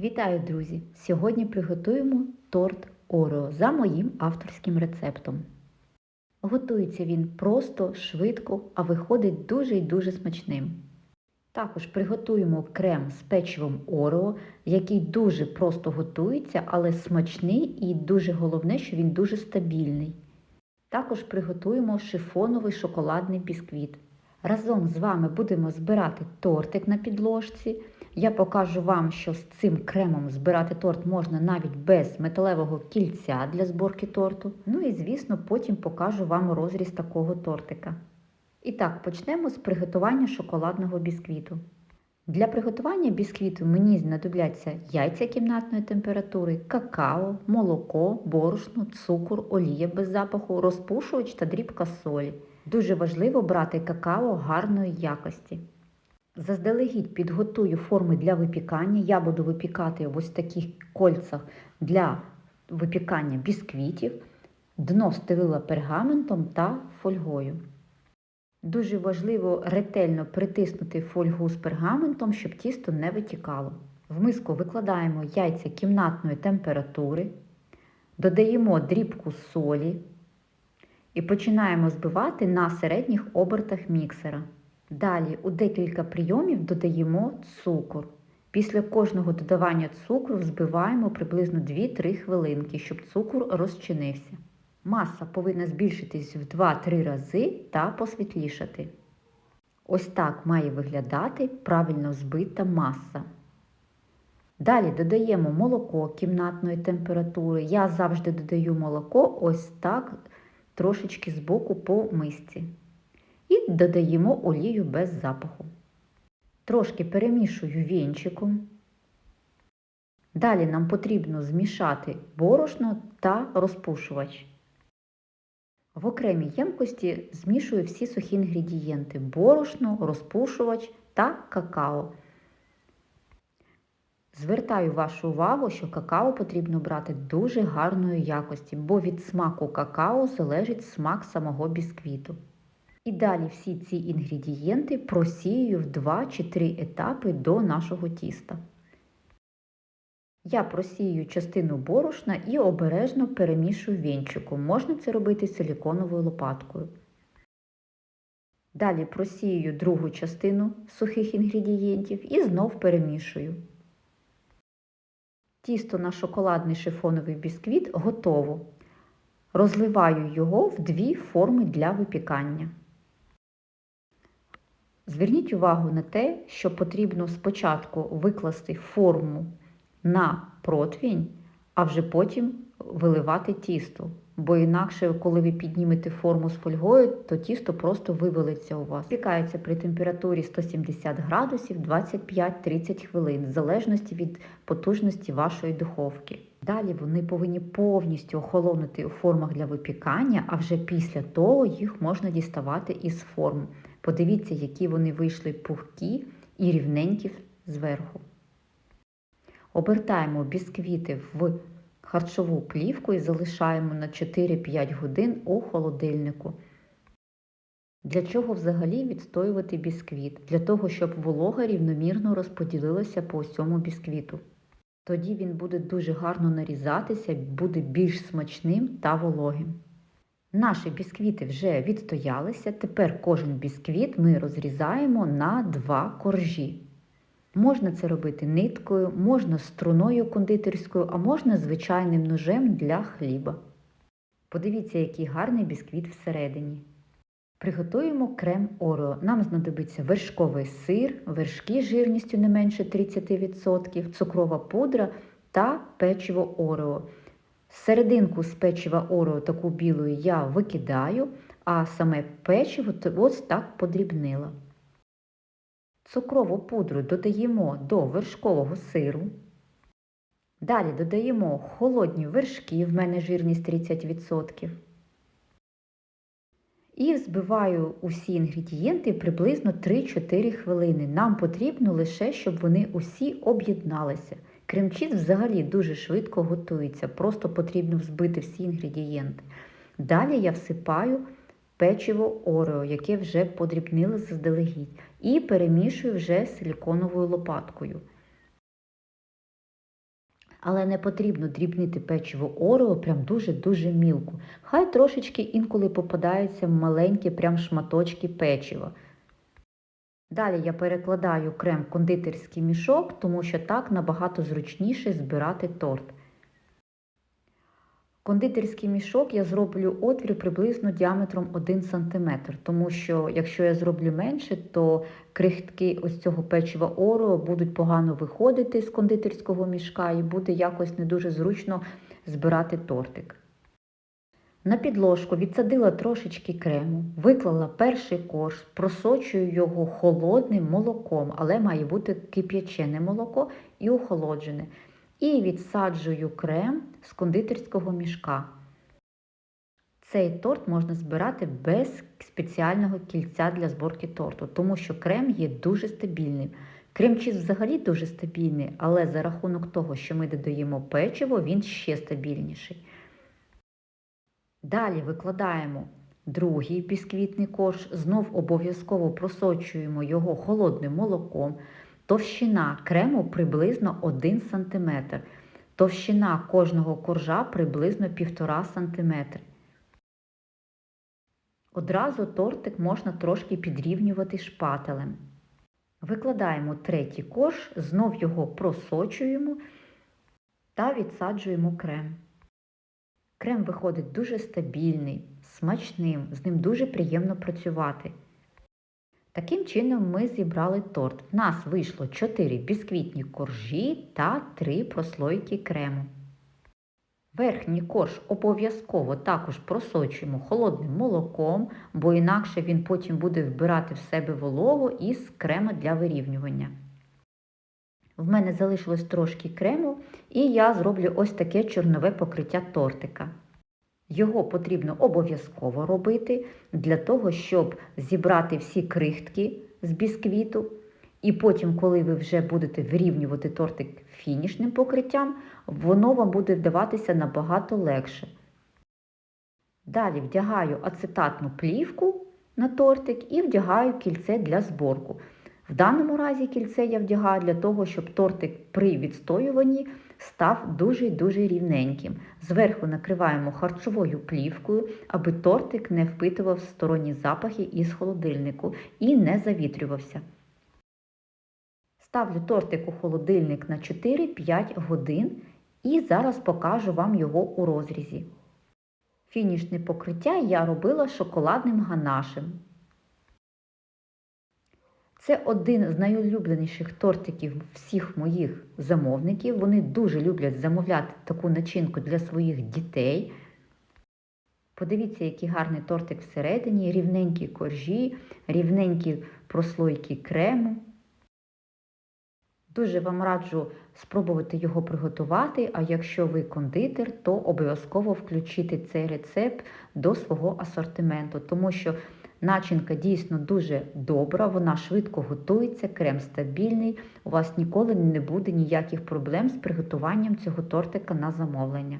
Вітаю, друзі! Сьогодні приготуємо торт Орео за моїм авторським рецептом. Готується він просто, швидко, а виходить дуже і дуже смачним. Також приготуємо крем з печивом Орео, який дуже просто готується, але смачний і дуже головне, що він дуже стабільний. Також приготуємо шифоновий шоколадний бісквіт. Разом з вами будемо збирати тортик на підложці. Я покажу вам, що з цим кремом збирати торт можна навіть без металевого кільця для зборки торту. Ну і, звісно, потім покажу вам розріз такого тортика. І так, почнемо з приготування шоколадного бісквіту. Для приготування бісквіту мені знадобляться яйця кімнатної температури, какао, молоко, борошно, цукор, олія без запаху, розпушувач та дрібка солі. Дуже важливо брати какао гарної якості. Заздалегідь підготую форми для випікання. Я буду випікати в ось таких кольцах для випікання бісквітів. Дно стелила пергаментом та фольгою. Дуже важливо ретельно притиснути фольгу з пергаментом, щоб тісто не витікало. В миску викладаємо яйця кімнатної температури, додаємо дрібку солі і починаємо збивати на середніх обертах міксера. Далі у декілька прийомів додаємо цукор. Після кожного додавання цукру взбиваємо приблизно 2-3 хвилинки, щоб цукор розчинився. Маса повинна збільшитись в 2-3 рази та посвітлішати. Ось так має виглядати правильно збита маса. Далі додаємо молоко кімнатної температури. Я завжди додаю молоко ось так, трошечки збоку по мисці. І додаємо олію без запаху. Трошки перемішую вінчиком. Далі нам потрібно змішати борошно та розпушувач. В окремій ємкості змішую всі сухі інгредієнти борошно, розпушувач та какао. Звертаю вашу увагу, що какао потрібно брати дуже гарної якості, бо від смаку какао залежить смак самого бісквіту. І далі всі ці інгредієнти просію в 2 чи 3 етапи до нашого тіста. Я просію частину борошна і обережно перемішую вінчиком. Можна це робити силіконовою лопаткою. Далі просію другу частину сухих інгредієнтів і знов перемішую. Тісто на шоколадний шифоновий бісквіт готово. Розливаю його в дві форми для випікання. Зверніть увагу на те, що потрібно спочатку викласти форму на противень, а вже потім виливати тісто. Бо інакше, коли ви піднімете форму з фольгою, то тісто просто вивалиться у вас. Пікається при температурі 170 градусів 25-30 хвилин, в залежності від потужності вашої духовки. Далі вони повинні повністю охолонути у формах для випікання, а вже після того їх можна діставати із форм. Подивіться, які вони вийшли пухкі і рівненькі зверху. Обертаємо бісквіти в харчову плівку і залишаємо на 4-5 годин у холодильнику. Для чого взагалі відстоювати бісквіт? Для того, щоб волога рівномірно розподілилася по усьому бісквіту. Тоді він буде дуже гарно нарізатися, буде більш смачним та вологим. Наші бісквіти вже відстоялися, тепер кожен бісквіт ми розрізаємо на два коржі. Можна це робити ниткою, можна струною кондитерською, а можна звичайним ножем для хліба. Подивіться, який гарний бісквіт всередині. Приготуємо крем Орео. Нам знадобиться вершковий сир, вершки жирністю не менше 30%, цукрова пудра та печиво Орео. Серединку з печива Орео таку білою я викидаю, а саме печиво ось так подрібнила. Цукрову пудру додаємо до вершкового сиру. Далі додаємо холодні вершки, в мене жирність 30%. І взбиваю усі інгредієнти приблизно 3-4 хвилини. Нам потрібно лише, щоб вони усі об'єдналися. Крем-чіз взагалі дуже швидко готується, просто потрібно взбити всі інгредієнти. Далі я всипаю печиво Орео, яке вже подрібнили заздалегідь, і перемішую вже силіконовою лопаткою. Але не потрібно дрібнити печиво Орео прям дуже-дуже мілко. Хай трошечки інколи попадаються маленькі прям шматочки печива. Далі я перекладаю крем в кондитерський мішок, тому що так набагато зручніше збирати торт. Кондитерський мішок я зроблю отвір приблизно діаметром 1 см, тому що якщо я зроблю менше, то крихтки ось цього печива Орео будуть погано виходити з кондитерського мішка і буде якось не дуже зручно збирати тортик. На підложку відсадила трошечки крему, виклала перший корж, просочую його холодним молоком, але має бути кип'ячене молоко і охолоджене. І відсаджую крем з кондитерського мішка. Цей торт можна збирати без спеціального кільця для зборки торту, тому що крем є дуже стабільним. Крем-чіз взагалі дуже стабільний, але за рахунок того, що ми додаємо печиво, він ще стабільніший. Далі викладаємо другий бісквітний корж, знов обов'язково просочуємо його холодним молоком. Товщина крему приблизно 1 см. Товщина кожного коржа приблизно 1,5 см. Одразу тортик можна трошки підрівнювати шпателем. Викладаємо третій корж, знов його просочуємо та відсаджуємо крем. Крем виходить дуже стабільний, смачним, з ним дуже приємно працювати. Таким чином ми зібрали торт. В нас вийшло 4 бісквітні коржі та 3 прослойки крему. Верхній корж обов'язково також просочуємо холодним молоком, бо інакше він потім буде вбирати в себе вологу із крема для вирівнювання. В мене залишилось трошки крему, і я зроблю ось таке чорнове покриття тортика. Його потрібно обов'язково робити для того, щоб зібрати всі крихтки з бісквіту. І потім, коли ви вже будете вирівнювати тортик фінішним покриттям, воно вам буде вдаватися набагато легше. Далі вдягаю ацетатну плівку на тортик і вдягаю кільце для зборку. В даному разі кільце я вдягаю для того, щоб тортик при відстоюванні став дуже-дуже рівненьким. Зверху накриваємо харчовою плівкою, аби тортик не впитував сторонні запахи із холодильнику і не завітрювався. Ставлю тортик у холодильник на 4-5 годин і зараз покажу вам його у розрізі. Фінішне покриття я робила шоколадним ганашем. Це один з найулюбленіших тортиків всіх моїх замовників. Вони дуже люблять замовляти таку начинку для своїх дітей. Подивіться, який гарний тортик всередині, рівненькі коржі, рівненькі прослойки крему. Дуже вам раджу спробувати його приготувати, а якщо ви кондитер, то обов'язково включити цей рецепт до свого асортименту, тому що начинка дійсно дуже добра, вона швидко готується, крем стабільний, у вас ніколи не буде ніяких проблем з приготуванням цього тортика на замовлення.